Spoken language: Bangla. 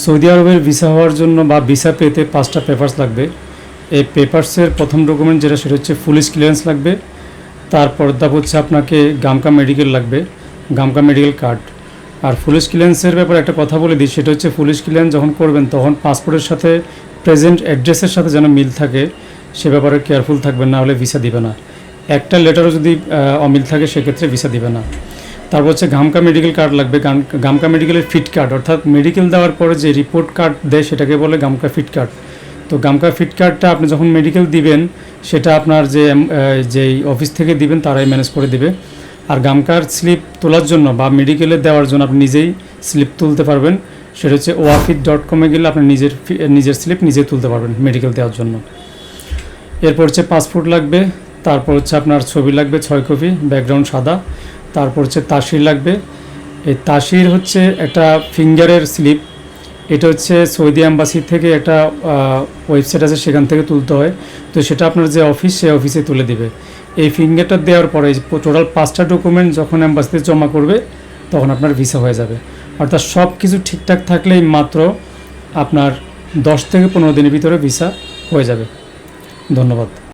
সৌদি আরবের ভিসা হওয়ার জন্য বা ভিসা পেতে পাঁচটা পেপার্স লাগবে। এই পেপার্সের প্রথম ডকুমেন্ট যেটা, সেটা হচ্ছে পুলিশ ক্লিয়ারেন্স লাগবে। তারপর ধাপ হচ্ছে আপনাকে গামকা মেডিকেল লাগবে গামকা মেডিকেল কার্ড আর পুলিশ ক্লিয়ারেন্সের ব্যাপারে একটা কথা বলে দিই, সেটা হচ্ছে পুলিশ ক্লিয়ারেন্স যখন করবেন, তখন পাসপোর্টের সাথে প্রেজেন্ট অ্যাড্রেসের সাথে যেন মিল থাকে, সে ব্যাপারে কেয়ারফুল থাকবেন, না হলে ভিসা দিবে না। একটা লেটারও যদি অমিল থাকে, সেক্ষেত্রে ভিসা দিবে না। তারপর হচ্ছে গামকা মেডিকেল কার্ড লাগবে। গাম- গামকা মেডিকেলের ফিট কার্ড অর্থাৎ মেডিকেল দেওয়ার পরে যে রিপোর্ট কার্ড দেয় সেটাকে বলে গামকা ফিট কার্ড তো গামকা ফিট কার্ডটা আপনি যখন মেডিকেল দিবেন, সেটা আপনার যে যেই অফিস থেকে দিবেন, তারাই ম্যানেজ করে দিবে। আর গামকার স্লিপ তোলার জন্য বা মেডিকেলে দেওয়ার জন্য আপনি নিজেই স্লিপ তুলতে পারবেন। সেটা হচ্ছে ওয়াফিট ডট কমে গেলে আপনি নিজের নিজের স্লিপ নিজে তুলতে পারবেন মেডিকেল দেওয়ার জন্য। এরপর হচ্ছে পাসপোর্ট লাগবে। তারপর হচ্ছে আপনার ছবি লাগবে, ছয় কপি ব্যাকগ্রাউন্ড সাদা। তারপর হচ্ছে তাসির লাগবে। এই তাসির হচ্ছে একটা ফিঙ্গারের স্লিপ। এটা হচ্ছে সৌদি অ্যাম্বাসি থেকে একটা ওয়েবসাইট আছে সেখান থেকে তুলতে হয়। তো সেটা আপনার যে অফিস সেই অফিসে তুলে দিবে। এই ফিঙ্গারটা দেওয়ার পরে টোটাল পাঁচটা ডকুমেন্ট যখন অ্যাম্বাসিতে জমা করবে, তখন আপনার ভিসা হয়ে যাবে। অর্থাৎ সব কিছু ঠিকঠাক থাকলেই মাত্র আপনার দশ থেকে পনেরো দিনের ভিতরে ভিসা হয়ে যাবে। ধন্যবাদ।